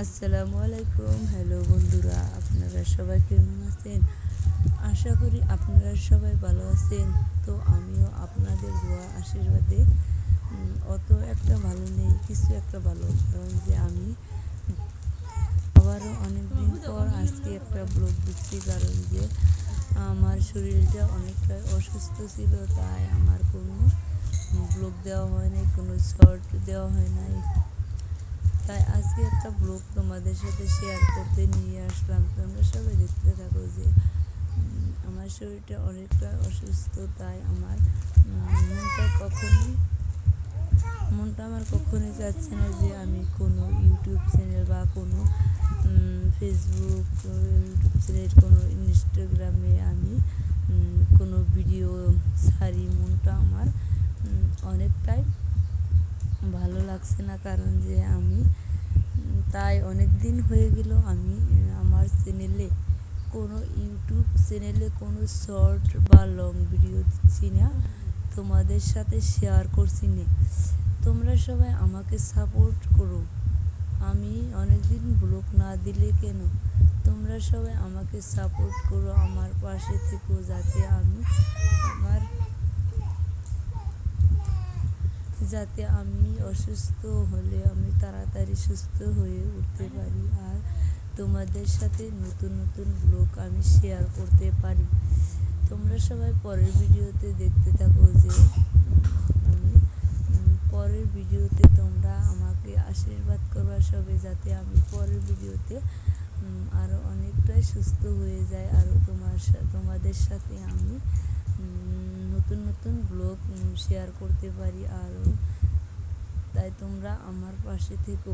আসসালামু আলাইকুম। হ্যালো বন্ধুরা, আপনারা সবাই কেমন আছেন? আশা করি আপনারা সবাই ভালো আছেন। তো আমিও আপনাদের দোয়া আশীর্বাদে অত একটা ভালো নেই, কিছু একটা ভালো। কারণ যে আমি আবারও অনেক দিন পর আজকে একটা ব্লগ দিচ্ছি, কারণ যে আমার শরীরটা অনেকটা অসুস্থ ছিল, তাই আমার কোনো ব্লগ দেওয়া হয় নাই, কোনো শর্ট দেওয়া হয় নাই। তাই আজকে একটা ব্লগ তোমাদের সাথে শেয়ার করতে নিয়ে আসলাম। তোমরা সবাই দেখতে থাকো যে আমার শরীরটা অনেকটা অসুস্থ, তাই আমার মনটা কখনোই, মনটা আমার কখনোই যাচ্ছে না যে আমি কোনো ইউটিউব চ্যানেল বা কোনো ফেসবুক ইউটিউব চ্যানেল কোনো ইনস্টাগ্রামে আমি কোনো ভিডিও ছাড়ি। মনটা আমার অনেকটাই ভালো লাগছে না কারণ যে আমি তাই অনেক দিন হয়ে গেল আমি আমার চ্যানেলে কোনো ইউটিউব চ্যানেলে কোনো শর্ট বা লং ভিডিও দিচ্ছি না। তোমাদের সাথে শেয়ার করছি না। তোমরা সবাই আমাকে সাপোর্ট করো। আমি অনেকদিন ব্লগ না দিলে কেন? তোমরা সবাই আমাকে সাপোর্ট করো আমার পাশে থেকো যাতে আমি আমার যাতে আমি অসুস্থ হলে আমি তাড়াতাড়ি সুস্থ হয়ে উঠতে পারি আর তোমাদের সাথে নতুন নতুন ব্লগ আমি শেয়ার করতে পারি। তোমরা সবাই পরের ভিডিওতে দেখতে থাকো যে আমি পরের ভিডিওতে তোমরা আমাকে আশীর্বাদ করবা সবে যাতে আমি পরের ভিডিওতে আরও অনেকটাই সুস্থ হয়ে যায় আরও তোমার তোমাদের সাথে আমি নতুন নতুন ব্লগ শেয়ার করতে পারি আরও তাই তোমরা আমার পাশে থেকো।